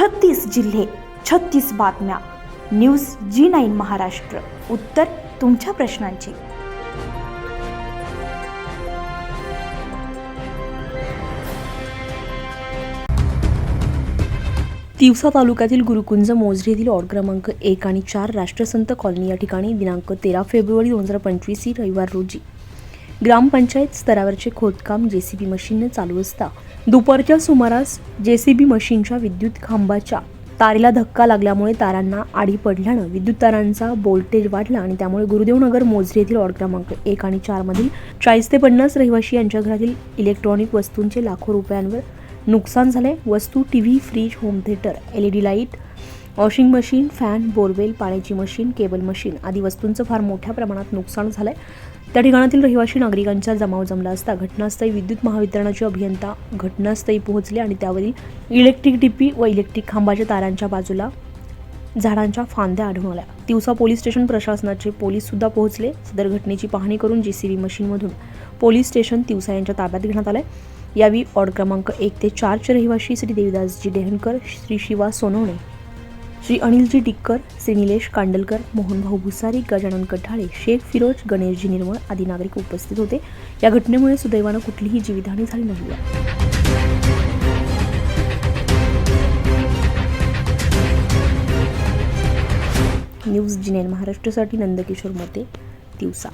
छत्तीस जिल्हे छत्तीस बातम्या. News G nine Maharashtra. उत्तर तुमच्या प्रश्नांची. तिवसा तालुक्यातील गुरुकुंज मोझरी येथील वॉर्ड क्रमांक एक आणि चार राष्ट्रसंत कॉलनी या ठिकाणी दिनांक तेरा फेब्रुवारी दोन हजार पंचवीस रविवार रोजी ग्रामपंचायत स्तरावरचे खोदकाम जे सी बी मशीनने चालू असता. दुपारच्या सुमारास जे सी बी मशीनच्या विद्युत खांबाच्या तारेला धक्का लागल्यामुळे तारांना आडी पडल्यानं विद्युत तारांचा बोल्टेज वाढला आणि त्यामुळे गुरुदेवनगर मोजरी येथील वॉर्ड क्रमांक एक आणि चारमधील चाळीस ते पन्नास रहिवाशी यांच्या घरातील इलेक्ट्रॉनिक वस्तूंचे लाखो रुपयांवर नुकसान झाले वस्तू T V fridge home theatre L E D light washing machine fan borewell पाण्याची मशीन केबल मशीन आदी वस्तूंचं फार मोठ्या प्रमाणात नुकसान झालंय. त्या ठिकाणातील रहिवाशी नागरिकांचा जमाव जमला असता घटनास्थळी विद्युत महावितरणाचे अभियंता घटनास्थळी पोहोचले आणि त्यावरील इलेक्ट्रिक डिपी व इलेक्ट्रिक खांबाच्या तारांच्या बाजूला झाडांच्या फांद्या आढळून आल्या. दिवसा पोलीस स्टेशन प्रशासनाचे पोलीस सुद्धा पोहोचले. सदर घटनेची पाहणी करून जे सी बी मशीनमधून पोलीस स्टेशन तिवसा यांच्या ताब्यात घेण्यात आलंय. यावेळी वॉर्ड क्रमांक एक ते चारचे रहिवाशी श्री देवीदासजी डेहनकर श्री शिवा सोनवणे श्री अनिलजी डिक्कर श्री निलेश कांडलकर मोहनभाऊ भुसारी गजानन कठाळे शेख फिरोज गणेशजी निर्मळ आदी नागरिक उपस्थित होते. या घटनेमुळे सुदैवानं कुठलीही जीवितहानी झाली नाही. न्यूज जिनेन महाराष्ट्रासाठी नंदकिशोर मते दिवसा.